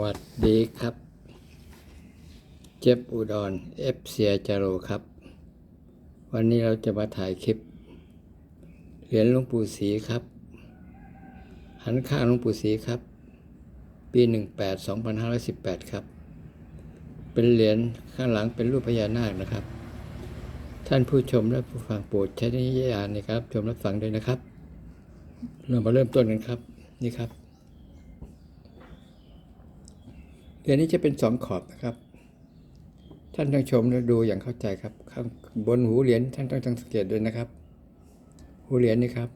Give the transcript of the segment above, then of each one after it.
วัสดีครับ เจ็บอุดรเอฟเซียจาโรครับ วันนี้เราจะมาถ่ายคลิป เหรียญหลวงปู่ศรีครับ หันข้างหลวงปู่ศรีครับ ปี18 2518ครับ เป็นเหรียญข้างหลังเป็นรูปพญานาคนะครับ ท่านผู้ชมและผู้ฟังโปรดใช้นิยานในการรับชมรับฟังด้วยนะครับ เรามาเริ่มต้นกันครับ นี่ครับ เหรียญนี้จะเป็นสองขอบนะครับ ท่านต้องชมและดูอย่างเข้าใจครับ ข้างบนหูเหรียญท่านต้องสังเกตด้วยนะครับ หูเหรียญนี่ครับ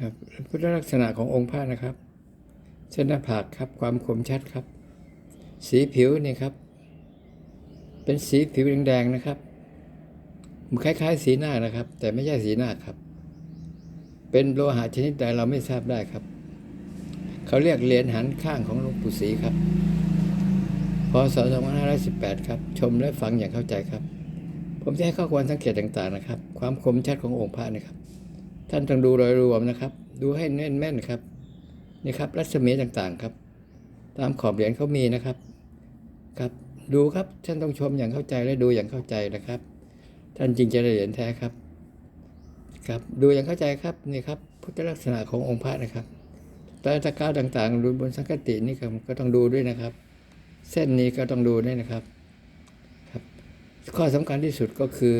ครับพุทธลักษณะขององค์พระนะครับ เส้นหน้าผากครับความคมชัดครับ สีผิวนี่ครับ เป็นสีผิวแดงๆนะครับมันคล้ายๆ สีหน้านะครับ แต่ไม่ใช่สีหน้าครับ เป็นโลหะชนิดใดเราไม่ทราบได้ครับ เขาเรียกเหรียญหันข้างของหลวงปู่ศรีครับพศ2518 ครับ ชมและฟังอย่างเข้าใจครับ ผมจะให้ข้อควรสังเกตต่างๆนะครับ ความคมชัดขององค์พระนะครับ ท่านต้องดูโดยรวมนะครับ ดูให้แน่นแม่นครับนี่ครับ รัศมีต่างๆครับ ตามขอบเหรียญเขามีนะครับ ครับ ดูครับท่านต้องชมอย่างเข้าใจและดูอย่างเข้าใจนะครับ ท่านจริงจะได้เหรียญแท้ครับ ครับ ดูอย่างเข้าใจครับนี่ครับพุทธลักษณะขององค์พระนะครับ ตาตะก้าวต่างๆดูบนสังกตินี่ครับก็ต้องดูด้วยนะครับ เส้นนี้ก็ต้องดูด้วยนะครับครับ ข้อสำคัญที่สุดก็คือ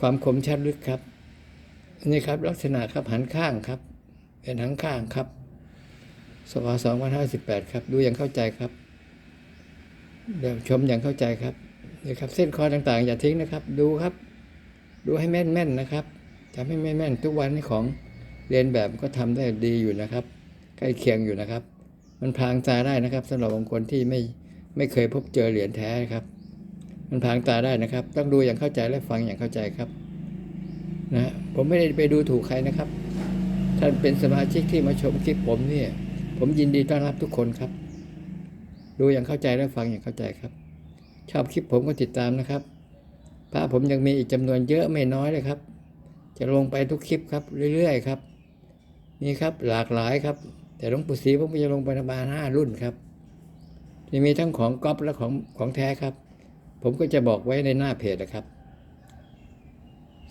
ความคมชัดลึกครับนี่ครับลักษณะครับหันข้างครับ เป็นหันข้างครับสวสองพันห้าสิบแปดครับ ดูอย่างเข้าใจครับ เดี๋ยวชมอย่างเข้าใจครับนี่ครับ เส้นคอต่างๆ อย่าทิ้งนะครับ ดูครับ ดูให้แม่นๆนะครับทำให้แม่นๆทุกวันนี้ของ เรียนแบบก็ทำได้ดีอยู่นะครับ ใกล้เคียงอยู่นะครับ มันพรางตาได้นะครับสำหรับบางคนที่ไม่ไม่เคยพบเจอเหรียญแท้ครับ มันพรางตาได้นะครับ ต้องดูอย่างเข้าใจและฟังอย่างเข้าใจครับนะฮะผมไม่ได้ไปดูถูกใครนะครับ ท่านเป็นสมาชิกที่มาชมคลิปผมเนี่ยผมยินดีต้อนรับทุกคนครับ ดูอย่างเข้าใจและฟังอย่างเข้าใจครับ ชอบคลิปผมก็ติดตามนะครับพระผมยังมีอีกจำนวนเยอะไม่น้อยเลยครับ จะลงไปทุกคลิปครับเรื่อยๆครับ นี่ครับหลากหลายครับ แต่หลวงปู่ศรีผมก็จะลงไปประมาณห้ารุ่นครับจะมีทั้งของก๊อปและของของแท้ครับ ผมก็จะบอกไว้ในหน้าเพจนะครับ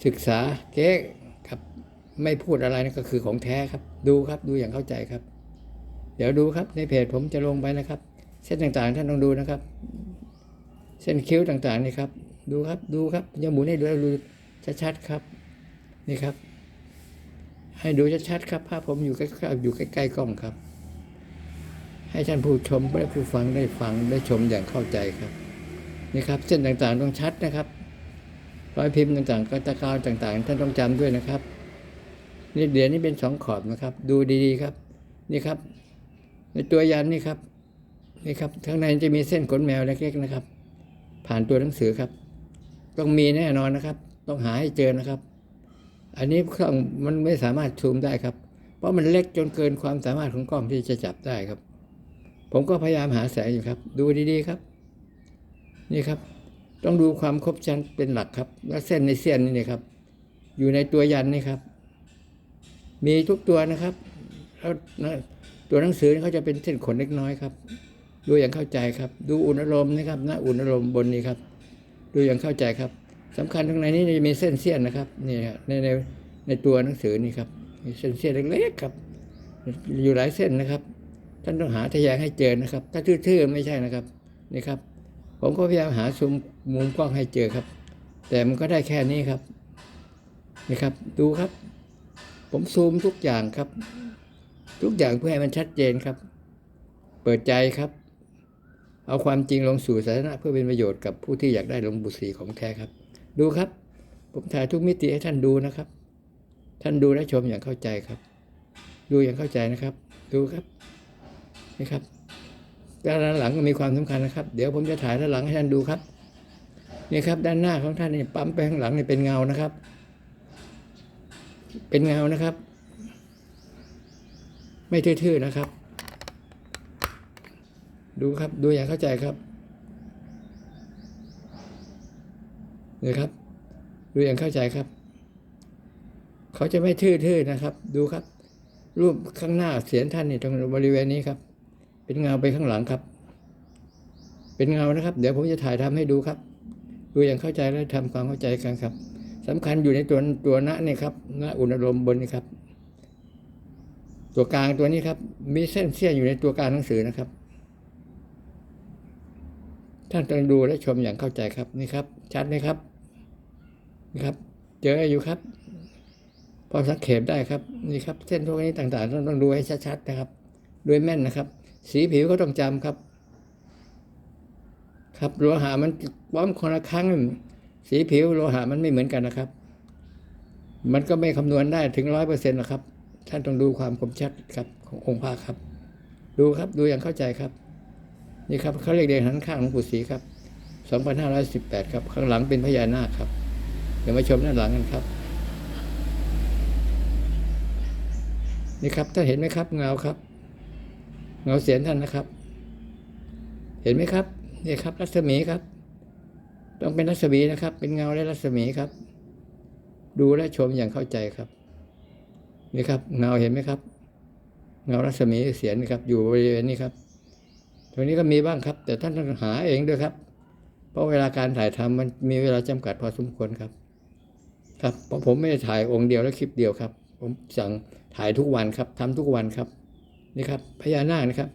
ศึกษาเก๊ครับ ไม่พูดอะไรนะก็คือของแท้ครับ ดูครับดูอย่างเข้าใจครับ เดี๋ยวดูครับในเพจผมจะลงไปนะครับ เส้นต่างๆท่านต้องดูนะครับ เส้นคิ้วต่างๆนี่ครับ ดูครับดูครับอย่าหมุนให้ดูดูชัดๆครับ นี่ครับ ให้ดูชัดๆครับภาพผมอยู่ใกล้ๆอยู่ใกล้ๆกล้องครับ ให้ท่านผู้ชมและผู้ฟังได้ฟังได้ชมอย่างเข้าใจครับนี่ครับ เส้นต่างๆต้องชัดนะครับรอยพิมพ์ต่างๆก็ตะกาวต่างๆ ท่านต้องจำด้วยนะครับนี่เดี๋ยวนี้เป็นสองขอบนะครับ ดูดีๆครับ นี่ครับ ในตัวยันนี่ครับนี่ครับข้างในจะมีเส้นขนแมวเล็กๆนะครับ ผ่านตัวหนังสือครับ ต้องมีแน่นอนนะครับ ต้องหาให้เจอนะครับ อันนี้กล้องมันไม่สามารถซูมได้ครับ เพราะมันเล็กจนเกินความสามารถของกล้องที่จะจับได้ครับ ผมก็พยายามหาแสงอยู่ครับ ดูดีๆครับ นี่ครับ ต้องดูความครบชั้นเป็นหลักครับ และเส้นในเส้นนี่นะครับ อยู่ในตัวยันนี่ครับ มีทุกตัวนะครับแล้วตัวหนังสือเขาจะเป็นเส้นขนเล็กน้อยครับ ดูอย่างเข้าใจครับ ดูอุ่นอารมณ์นะครับหน้าอุ่นอารมณ์บนนี้ครับ ดูอย่างเข้าใจครับ สำคัญตรงในนี้จะมีเส้นเสี้ยนนะครับนี่ครับในในในตัวหนังสือนี่ครับมีเส้นเสี้ยนเล็กๆครับ อยู่หลายเส้นนะครับ ท่านต้องหาทะแยงให้เจอนะครับ ถ้าทื่อๆไม่ใช่นะครับนี่ครับ ผมก็พยายามหาซูมมุมกล้องให้เจอครับ แต่มันก็ได้แค่นี้ครับนี่ครับ ดูครับ ผมซูมทุกอย่างครับ ทุกอย่างเพื่อให้มันชัดเจนครับ เปิดใจครับเอาความจริงลงสู่สาธารณะเพื่อเป็นประโยชน์กับผู้ที่อยากได้ลงปู่ศรีของแท้ครับ ดูครับ ผมถ่ายทุกมิติให้ท่านดูนะครับ ท่านดูและชมอย่างเข้าใจครับ ดูอย่างเข้าใจนะครับ ดูครับนี่ครับด้านหลังก็มีความสำคัญนะครับ เดี๋ยวผมจะถ่ายด้านหลังให้ท่านดูครับนี่ครับ ด้านหน้าของท่านนี่ปั๊มไปข้างหลังนี่เป็นเงานะครับ เป็นเงานะครับ ไม่ทื่อๆนะครับ ดูครับ ดูอย่างเข้าใจครับ นี่ครับ ดูอย่างเข้าใจครับ เขาจะไม่ทื่อๆนะครับ ดูครับ รูปข้างหน้าเสียนท่านนี่ตรงบริเวณนี้ครับ เป็นเงาไปข้างหลังครับ เป็นเงานะครับ เดี๋ยวผมจะถ่ายทำให้ดูครับ ดูอย่างเข้าใจและทำความเข้าใจกันครับสำคัญอยู่ในตัวตัวณเนี่ยครับณอุณหภูมิบนนี่ครับ ตัวกลางตัวนี้ครับ มีเส้นเสี้ยนอยู่ในตัวกลางหนังสือนะครับท่านต้องดูและชมอย่างเข้าใจครับนี่ครับ ชัดไหมครับ ครับ เจออยู่ครับ พอสังเกตได้ครับนี่ครับ เส้นพวกนี้ต่างๆ ต้องต้องดูให้ชัดๆนะครับด้วยแม่นนะครับ สีผิวก็ต้องจำครับ ครับโลหะมันป้อมคนละครั้ง สีผิวโลหะมันไม่เหมือนกันนะครับ มันก็ไม่คำนวณได้ถึงร้อยเปอร์เซ็นต์หรอกครับ ท่านต้องดูความคมชัดครับขององค์พระครับ ดูครับดูอย่างเข้าใจครับ นี่ครับเขาเรียกเรียงหันข้างหลวงปู่ศรีครับ 2518 ครับ ข้างหลังเป็นพญานาคครับ ดี๋ยวมาชมด้านหลังกันครับ นี่ครับท่านเห็นไหมครับ เงาครับ เงาเสียนท่านนะครับ เห็นไหมครับนี่ครับ รัศมีครับ ต้องเป็นรัศมีนะครับ เป็นเงาและรัศมีครับ ดูและชมอย่างเข้าใจครับ นี่ครับ เงาเห็นไหมครับ เงารัศมีเสียนครับ อยู่บริเวณนี้ครับตรงนี้ก็มีบ้างครับ แต่ท่านต้องหาเองด้วยครับ เพราะเวลาการถ่ายทำมันมีเวลาจำกัดพอสมควรครับ ครับเพราะผมไม่ได้ถ่ายองค์เดียวและคลิปเดียวครับ ผมสั่งถ่ายทุกวันครับทำทุกวันครับนี่ครับพญานาคนะครับ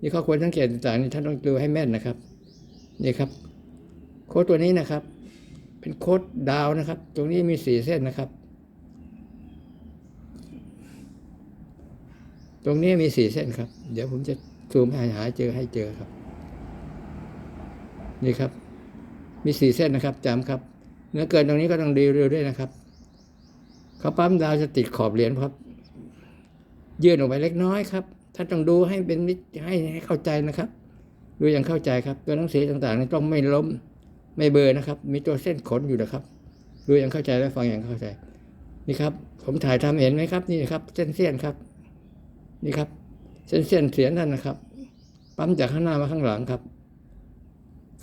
นี่ข้อควรสังเกตต่างๆนี่ท่านต้องดูให้แม่นนะครับนี่ครับ โค้ดตัวนี้นะครับ เป็นโค้ดดาวนะครับ ตรงนี้มีสี่เส้นนะครับ ตรงนี้มีสี่เส้นครับ เดี๋ยวผมจะซูมห้หาเจอให้เจอครับ นี่ครับ มีสี่เส้นนะครับจำครับ เนื้อเกินตรงนี้ก็ต้องดีเร็วด้วยนะครับเขาปั๊มดาวจะติดขอบเหรียญครับ ยื่นออกไปเล็กน้อยครับท่านต้องดูให้เป็นมิตรให้ให้เข้าใจนะครับ ดูอย่างเข้าใจครับ ตัวหนังสือต่างๆนี่ต้องไม่ล้มไม่เบอร์นะครับ มีตัวเส้นขนอยู่นะครับ ดูอย่างเข้าใจและฟังอย่างเข้าใจ นี่ครับ ผมถ่ายทำเห็นไหมครับ นี่ครับ เส้นเส้นครับ นี่ครับ เส้นเสี้ยนเสียนท่นนะครับ ปั๊มจากข้างหน้ามาข้างหลังครับ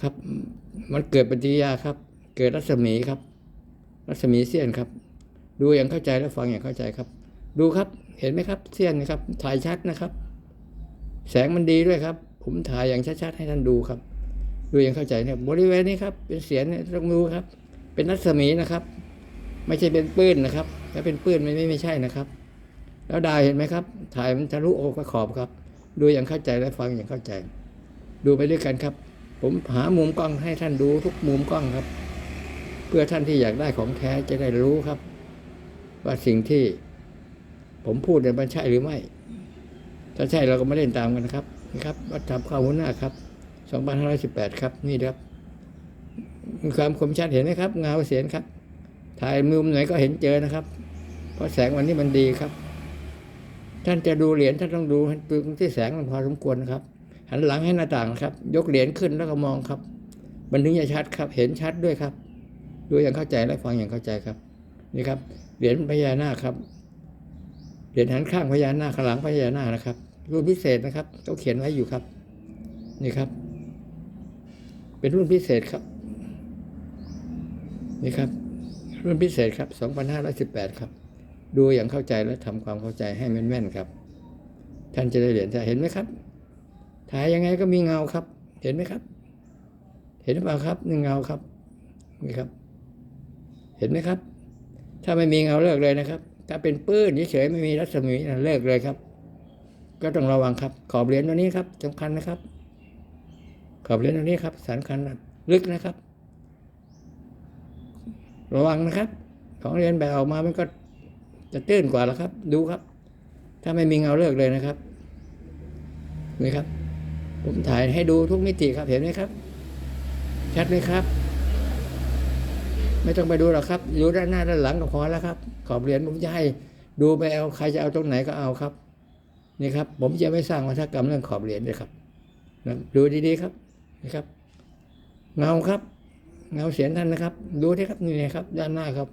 ครับ มันเกิดปฏิกิริยาครับ กิดรัศมีครับ รัศมีเสี้ยนครับ ดูอย่างเข้าใจและฟังอย่างเข้าใจครับ ดูครับเห็นไหมครับ เสี้ยนนะครับ ถ่ายชัดนะครับ แสงมันดีด้วยครับ ผมถ่ายอย่างชัดๆให้ท่านดูครับ ดูอย่างเข้าใจเนี่ยบริเวณนี้ครับ เป็นเสียงเนี่ยต้องดูครับ เป็นรัศมีนะครับ ไม่ใช่เป็นปื้นนะครับถ้าเป็นปื้นไม่ไม่ไม่ใช่นะครับ แล้วดาวเห็นไหมครับ ถ่ายมันทะลุโอกขอบครับ ดูอย่างเข้าใจและฟังอย่างเข้าใจ ดูไปด้วยกันครับผมหามุมกล้องให้ท่านดูทุกมุมกล้องครับ เพื่อท่านที่อยากได้ของแท้จะได้รู้ครับ ว่าสิ่งที่ผมพูดเนี่ยมันใช่หรือไม่ ถ้าใช่เราก็ไม่เล่นตามกันนะครับนะครับวัดทำข้าวหัวหน้าครับ2518 ครับนี่ครับความคมชัดเห็นไหมครับเงาเสียนครับ ถ่ายมุมไหนก็เห็นเจอนะครับ เพราะแสงวันนี้มันดีครับ ท่านจะดูเหรียญท่านต้องดูตรงที่แสงมันพอสมควรนะครับ หันหลังให้หน้าต่างนะครับ ยกเหรียญขึ้นแล้วก็มองครับ มันถึงจะชัดครับ เห็นชัดด้วยครับ ดูอย่างเข้าใจและฟังอย่างเข้าใจครับ นี่ครับ เหรียญพญานาคครับ เหรียญหันข้างพญานาคข้างหลังพญานาคนะครับ รุ่นพิเศษนะครับเขาเขียนไว้อยู่ครับ นี่ครับ เป็นรุ่นพิเศษครับ นี่ครับ รุ่นพิเศษครับ 2518 ครับ ดูอย่างเข้าใจและทำความเข้าใจให้แม่นๆครับ ท่านจะได้เหรียญจะเห็นไหมครับ ถ่ายยังไงก็มีเงาครับ เห็นไหมครับ เห็นหรือเปล่าครับนี่เงาครับนี่ครับ เห็นไหมครับ ถ้าไม่มีเงาเลิกเลยนะครับ ถ้าเป็นปื้นเฉยๆไม่มีรัศมีนะเลิกเลยครับ ก็ต้องระวังครับ ขอบเหรียญตัวนี้ครับสำคัญนะครับ ขอบเหรียญตัวนี้ครับสำคัญนะลึกนะครับ ระวังนะครับ ของเหรียนแบบออกมามันก็จะตื้นกว่าแล้วครับ ดูครับ ถ้าไม่มีเงาเลิกเลยนะครับนี่ครับ ผมถ่ายให้ดูทุกมิติครับเห็นไหมครับ ชัดไหมครับ ไม่ต้องไปดูหรอกครับอยู่ด้านหน้าด้านหลังก็พอแล้วครับ ขอบเหรียญผมจะให้ดูไปเอาใครจะเอาตรงไหนก็เอาครับ นี่ครับ ผมจะไม่สร้างวัฒกรรมเรื่องขอบเหรียญเลยครับนะดูดีๆครับนี่ครับ เงาครับ เงาเสียงท่านนะครับ ดูที่ครับนี่นะครับ ด้านหน้าครับ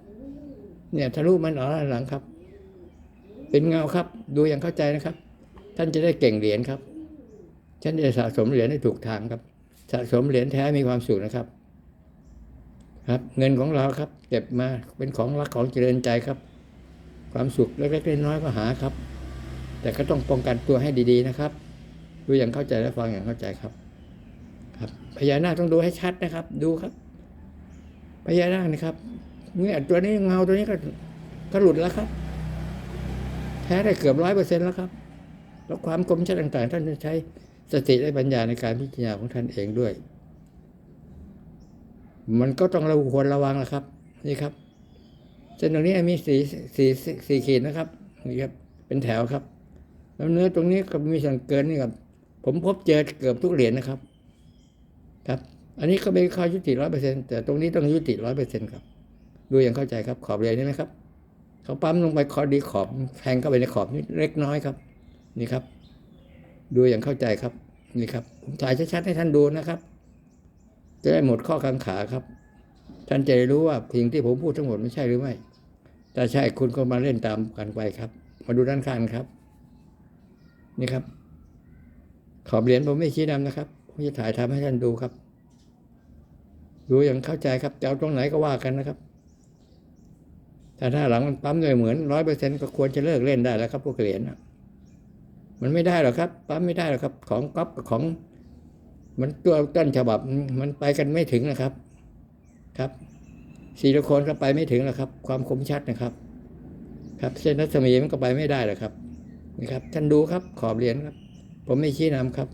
เนี่ยทะลุมันออกด้านหลังครับ เป็นเงาครับ ดูอย่างเข้าใจนะครับ ท่านจะได้เก่งเหรียญครับท่านจะสะสมเหรียญให้ถูกทางครับ สะสมเหรียญแท้มีความสุขนะครับ ครับ เงินของเราครับ เก็บมาเป็นของรักของเจริญใจครับ ความสุขเล็กๆน้อยๆก็หาครับ แต่ก็ต้องป้องกันตัวให้ดีๆนะครับ ดูอย่างเข้าใจและฟังอย่างเข้าใจครับ ครับพญานาคต้องดูให้ชัดนะครับ ดูครับพญานาคนะครับเนี่ยตัวนี้เงาตัวนี้ก็ก็หลุดแล้วครับ แท้ได้เกือบร้อยเปอร์เซ็นต์แล้วครับ แล้วความคมชัดต่างๆ ท่านจะใช้สติและปัญญาในการพิจารณาของท่านเองด้วย มันก็ต้องเราควรระวังนะครับ นี่ครับเส้นตรงนี้มีสีสีสีขีดนะครับนี่ครับเป็นแถวครับ แล้วเนื้อตรงนี้ก็มีส่วนเกินนี่ครับ ผมพบเจอเกือบทุกเหรียญนะครับ ครับ อันนี้ก็ไม่เข้ายุติร้อยเปอร์เซ็นต์แต่ตรงนี้ต้องยุติร้อยเปอร์เซ็นต์ครับ ดูอย่างเข้าใจครับขอบเหรียญนี่นะครับเขาปั๊มลงไปคอดีขอบแทงเข้าไปในขอบนิดเล็กน้อยครับ นี่ครับ ดูอย่างเข้าใจครับ นี่ครับผมถ่ายชัดๆให้ท่านดูนะครับ จะได้หมดข้อกังขาครับ ท่านจะได้รู้ว่าสิ่งที่ผมพูดทั้งหมดไม่ใช่หรือไม่ถ้าใช่คุณก็มาเล่นตามกันไปครับ มาดูด้านข้างครับ นี่ครับ ขอบเหรียญผมไม่ชี้นำนะครับผมจะถ่ายทำให้ท่านดูครับ ดูอย่างเข้าใจครับจะเอาตรงไหนก็ว่ากันนะครับแต่ถ้าหลังมันปั๊มด้วยเหมือนร้อยเปอร์เซ็นก็ควรจะเลิกเล่นได้แล้วครับพวกเหรียญมันไม่ได้หรอกครับ ปั๊มไม่ได้หรอกครับ ของก๊อปกับของ มันตัวต้นฉบับมันไปกันไม่ถึงนะครับ ครับซิลิโคนก็ไปไม่ถึงแล้วครับ ความคมชัดนะครับ ครับ เส้นรัศมีมันก็ไปไม่ได้หรอกครับนี่ครับ ท่านดูครับขอบเหรียญครับ ผมไม่ชี้นำครับ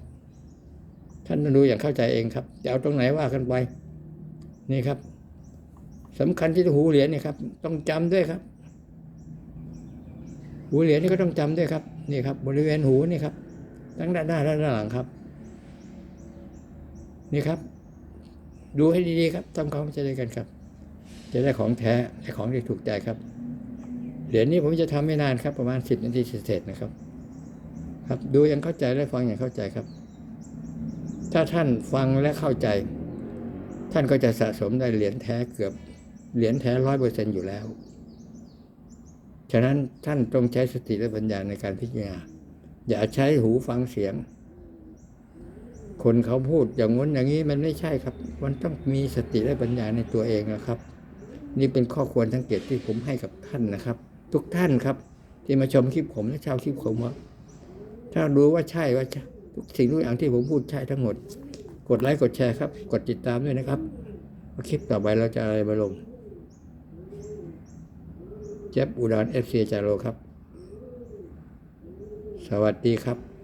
ท่านดูอย่างเข้าใจเองครับจะเอาตรงไหนว่ากันไป นี่ครับสำคัญที่หูเหรียญนี่ครับ ต้องจำด้วยครับ หูเหรียญนี่ก็ต้องจำด้วยครับ นี่ครับ บริเวณหูนี่ครับทั้งด้านหน้าและด้านหลังครับ นี่ครับ ดูให้ดีๆครับทำความเข้าใจกันครับ จะได้ของแท้ได้ของที่ถูกใจครับเหรียญนี้ผมจะทำไม่นานครับ ประมาณสิบนาทีเสร็จนะครับ ครับดูย่างเข้าใจและฟังอย่างเข้าใจครับ ถ้าท่านฟังและเข้าใจ ท่านก็จะสะสมได้เหรียญแท้เกือบเหรียญแท้ร้อยเปอร์เซ็นอยู่แล้วฉะนั้นท่านต้องใช้สติและปัญญาในการพิจารณาอย่าใช้หูฟังเสียง คนเขาพูดอย่างง้นอย่างนี้มันไม่ใช่ครับ มันต้องมีสติและปัญญาในตัวเองนะครับ นี่เป็นข้อควรสังเกตที่ผมให้กับท่านนะครับ ทุกท่านครับ ที่มาชมคลิปผมและชาวคลิปผมว่า ถ้ารู้ว่าใช่ว่าทุกสิ่งทุกอย่างที่ผมพูดใช่ทั้งหมด กดไลค์กดแชร์ครับ กดติดตามด้วยนะครับว่าคลิปต่อไปเราจะอะไรมาลงเจ็บอุดรเอฟซีจาโรครับ สวัสดีครับ